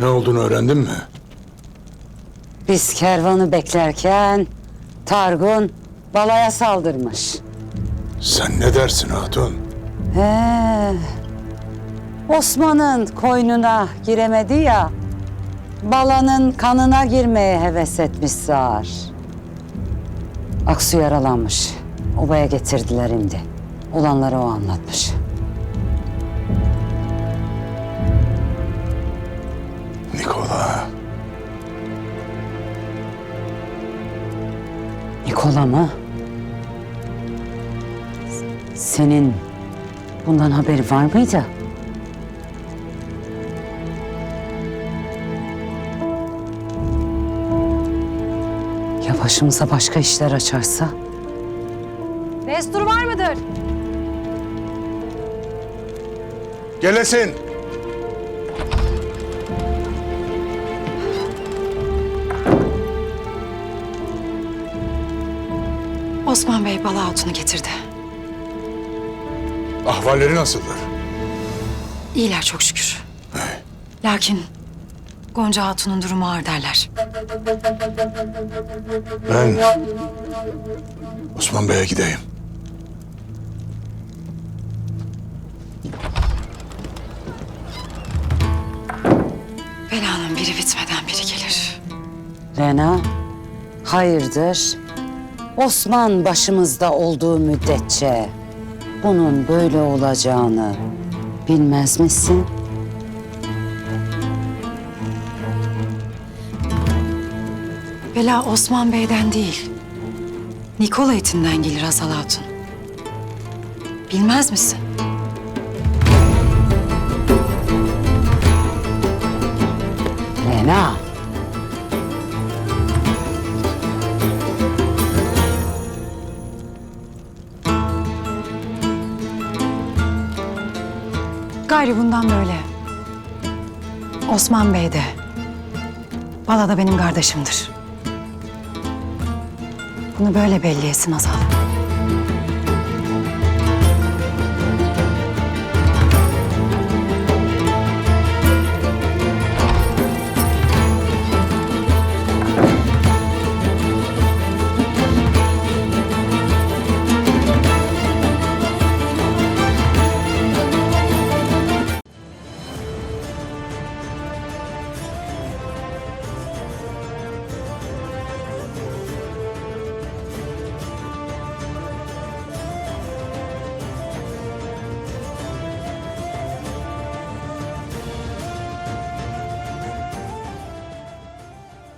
Ne olduğunu öğrendin mi? Biz kervanı beklerken Targun balaya saldırmış. Sen ne dersin hatun? He. Osman'ın koynuna giremedi ya. Balanın kanına girmeye heves etmiş sağır. Aksu yaralanmış. Obaya getirdiler şimdi. Olanları o anlatmış. Nikola mı? Senin bundan haberi var mıydı? Ya başımıza başka işler açarsa? Destur var mıdır? Gelesin. Osman Bey Bala Hatun'u getirdi. Ahvalleri nasıldır? İyiler çok şükür. Lakin Gonca Hatun'un durumu ağır derler. Ben Osman Bey'e gideyim. Belanın biri bitmeden biri gelir. Rena, hayırdır? Osman başımızda olduğu müddetçe bunun böyle olacağını bilmez misin? Bela Osman Bey'den değil. Nikola etinden gelir Hazal Hatun. Bilmez misin? Rena. Gayri bundan böyle. Osman Bey de, Bala da benim kardeşimdir. Bunu böyle belli etsin Hazal.